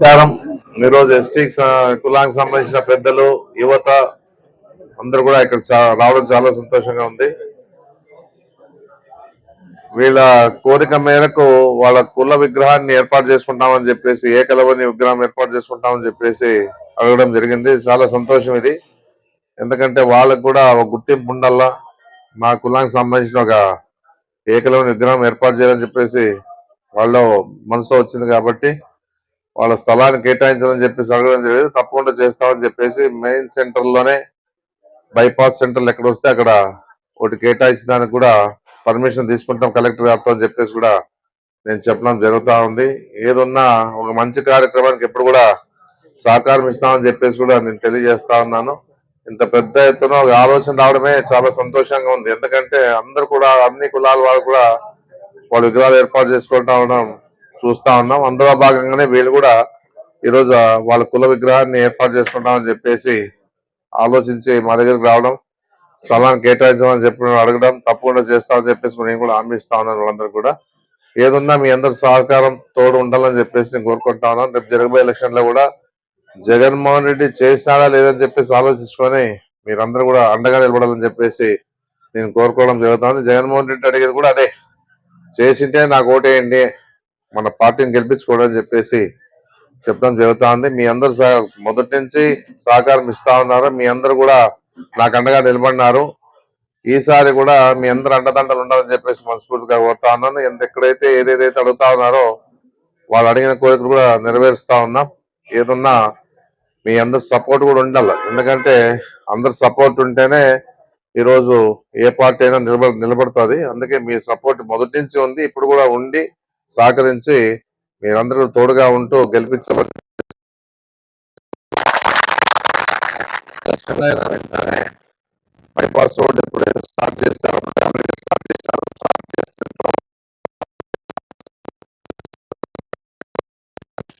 నమస్కారం ఈరోజు ఎస్టీ కులానికి సంబంధించిన పెద్దలు యువత అందరూ కూడా ఇక్కడ రావడం చాలా సంతోషంగా ఉంది. వీళ్ళ కోరిక మేరకు వాళ్ళ కుల విగ్రహాన్ని ఏర్పాటు చేసుకుంటామని చెప్పేసి ఏకలవని విగ్రహం ఏర్పాటు చేసుకుంటామని చెప్పేసి అడగడం జరిగింది. చాలా సంతోషం ఇది. ఎందుకంటే వాళ్ళకు కూడా ఒక గుర్తింపు ఉండాలా? మా కులానికి సంబంధించిన ఒక ఏకలవని విగ్రహం ఏర్పాటు చేయాలని చెప్పేసి వాళ్ళు మనసులో వచ్చింది కాబట్టి వాళ్ళ స్థలాన్ని కేటాయించాలని చెప్పేసి అడగడం జరిగింది. తప్పకుండా చేస్తామని చెప్పేసి మెయిన్ సెంటర్లోనే బైపాస్ సెంటర్లు ఎక్కడ వస్తే అక్కడ ఒకటి కేటాయించడానికి కూడా పర్మిషన్ తీసుకుంటాం కలెక్టర్ గారితో అని చెప్పేసి కూడా నేను చెప్పడం జరుగుతా ఉంది. ఏదున్నా ఒక మంచి కార్యక్రమానికి ఎప్పుడు కూడా సహకారం ఇస్తామని చెప్పేసి కూడా నేను తెలియజేస్తా ఉన్నాను. ఇంత పెద్ద ఎత్తున ఒక ఆలోచన రావడమే చాలా సంతోషంగా ఉంది. ఎందుకంటే అందరు కూడా అన్ని కులాల వాళ్ళు కూడా వాళ్ళ విగ్రహాలు ఏర్పాటు చేసుకుంటా ఉన్నాం. చూస్తా ఉన్నాం. అందులో భాగంగానే వీళ్ళు కూడా ఈరోజు వాళ్ళ కుల విగ్రహాన్ని ఏర్పాటు చేసుకుంటామని చెప్పేసి ఆలోచించి మా దగ్గరికి రావడం స్థలాన్ని కేటాయించమని చెప్పి అడగడం తప్పకుండా చేస్తామని చెప్పేసి నేను కూడా హామీ ఇస్తా ఉన్నాను వాళ్ళందరూ కూడా. ఏదున్నా మీ అందరి సహకారం తోడు ఉండాలని చెప్పేసి నేను కోరుకుంటా ఉన్నాను. రేపు జరగబోయే ఎలక్షన్లో కూడా జగన్మోహన్ రెడ్డి చేసినాడా లేదని చెప్పేసి ఆలోచించుకొని మీరందరూ కూడా అండగా నిలబడాలని చెప్పేసి నేను కోరుకోవడం జరుగుతుంది. జగన్మోహన్ రెడ్డి అడిగేది కూడా అదే. చేసింటే నాకు ఓటేయండి మన పార్టీని గెలిపించుకోవడం అని చెప్పేసి చెప్పడం జరుగుతా ఉంది. మీ అందరు సహ- మొదటి నుంచి సహకారం ఇస్తా ఉన్నారు. మీ అందరు కూడా నాకు అండగా నిలబడినారు. ఈసారి కూడా మీ అందరు అండదండలు ఉండాలని చెప్పేసి మనస్ఫూర్తిగా కోరుతా ఉన్నాను. ఎంత ఎక్కడైతే ఏదేదైతే అడుగుతా ఉన్నారో వాళ్ళు అడిగిన కోరికలు కూడా నెరవేరుస్తా ఉన్నాం. ఏదున్నా మీ అందరు సపోర్ట్ కూడా ఉండాలి. ఎందుకంటే అందరు సపోర్ట్ ఉంటేనే ఈరోజు ఏ పార్టీ అయినా నిలబ నిలబడుతుంది. అందుకే మీ సపోర్ట్ మొదటి నుంచి ఉంది. ఇప్పుడు కూడా ఉండి సహకరించి మీరందరూ తోడుగా ఉంటూ గెలిపించబడి బైపాస్ రోడ్ ఎప్పుడైతే స్టార్ట్ చేస్తారో స్టార్ట్ స్టార్ట్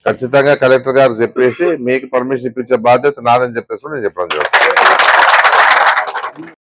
ఖచ్చితంగా కలెక్టర్ గారు చెప్పేసి మీకు పర్మిషన్ ఇప్పించే బాధ్యత నాదని చెప్పేసి నేను చెప్పడం జరుగుతుంది.